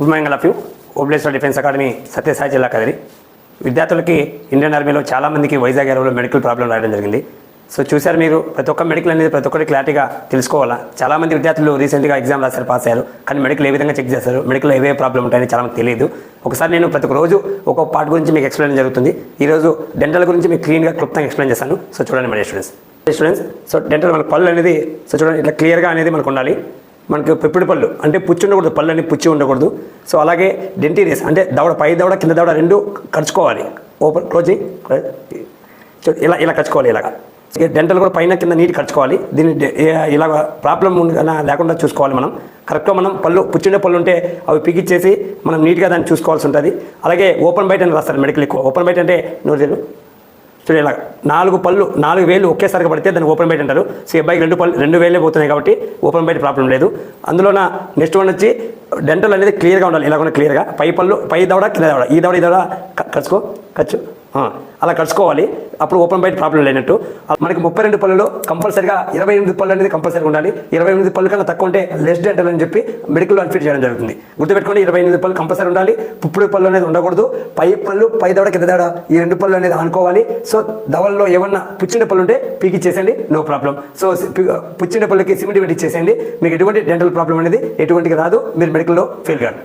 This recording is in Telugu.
Good morning of you Obleshwara defence academy Satyasai జిల్లా కదిరి. విద్యార్థులకి ఇండియన్ ఆర్మీలో చాలామందికి వైజాగ్ ఏరియాలో మెడికల్ ప్రాబ్లం రావడం జరిగింది. సో చూశారు మీరు ప్రతి ఒక్క మెడికల్ అనేది ప్రతి ఒక్కటి క్లారిటీగా తెలుసుకోవాలా? చాలామంది విద్యార్థులు రీసెంట్గా ఎగ్జామ్ రాశారు పాస్ అయ్యారు కానీ మెడికల్ ఏ విధంగా చెక్ చేస్తారు మెడికల్ ఏవే ప్రాబ్లం ఉంటాయని చాలా మంది తెలియదు. ఒకసారి నేను ప్రతి ఒక్క రోజు ఒక్కొక్క పార్ట్ గురించి మీకు ఎక్స్ప్లెయిన్ జరుగుతుంది. ఈరోజు డెంటల్ గురించి మీకు క్లీన్గా క్లుప్తంగా ఎక్స్ప్లెయిన్ చేస్తాను. సో చూడండి మన స్టూడెంట్స్ స్టూడెంట్స్ సో డెంటల్ మన పళ్ళు అనేది సో చూడండి ఇట్లా క్లియర్గా అనేది మనకు ఉండాలి. మనకు పెప్పుడు పళ్ళు అంటే పుచ్చి ఉండకూడదు పళ్ళు అని పుచ్చి ఉండకూడదు. సో అలాగే డెంటీరియస్ అంటే దవడ పై దవడ కింద దవడ రెండు కరుచుకోవాలి. ఓపెన్ క్లోజింగ్ ఇలా ఇలా కరుచుకోవాలి ఇలాగా. డెంటల్ కూడా పైన కింద నీటి కరుచుకోవాలి. దీన్ని ఇలా ప్రాబ్లం లేకుండా చూసుకోవాలి మనం. కరెక్ట్గా మనం పళ్ళు పుచ్చిండే పళ్ళు ఉంటే అవి పిగిచ్చేసి మనం నీట్గా దాన్ని చూసుకోవాల్సి ఉంటుంది. అలాగే ఓపెన్ బైట్ అని రాస్తారు మెడికల్ ఎక్కువ. ఓపెన్ బైట్ అంటే నోరు తెలు ఇలా నాలుగు పళ్ళు నాలుగు వేలు ఒకేసారిగా పడితే దాన్ని ఓపెన్ బైట్ అంటారు. సో అబ్బాయికి రెండు పళ్ళు రెండు వేలే పోతున్నాయి కాబట్టి ఓపెన్ బైట్ ప్రాబ్లం లేదు. అందులో నా నెక్స్ట్ వన్ వచ్చి డెంటల్ అనేది క్లియర్గా ఉండాలి. ఇలా కూడా క్లియర్గా. పై పళ్ళు పై దవడ కింద దవడ. ఈ దవడ ఈ దవడ క- ఖర్చు అలా కలుసుకోవాలి. అప్పుడు ఓపెన్ బయట ప్రాబ్లం లేనట్టు. మనకి ముప్పై రెండు పళ్ళు కంపల్సరిగా ఇరవై ఎనిమిది పళ్ళు అనేది కంపల్సరీగా ఉండాలి. ఇరవై ఎనిమిది పళ్ళు కన్నా తక్కువ ఉంటే లెస్ డెంటల్ అని చెప్పి మెడికల్ ఫిట్ చేయడం జరుగుతుంది. గుర్తుపెట్టుకోండి ఇరవై ఎనిమిది పళ్ళు కంపల్సరీ ఉండాలి. పుప్పుడు పళ్ళు అనేది ఉండకూడదు. పై పళ్ళు పై దవడ కింద దవడ ఈ రెండు పళ్ళు అనేది అనుకోవాలి సో దవల్లో ఏమన్నా పుచ్చిన పళ్ళు ఉంటే పీకి చేసేయండి నో ప్రాబ్లం సో పుచ్చిన పళ్ళకి సిమెంట్ పెట్టి చేసేయండి మీకు ఎటువంటి డెంటల్ ప్రాబ్లం అనేది ఎటువంటికి రాదు. మీరు మెడికల్లో ఫెయిల్ కాదు.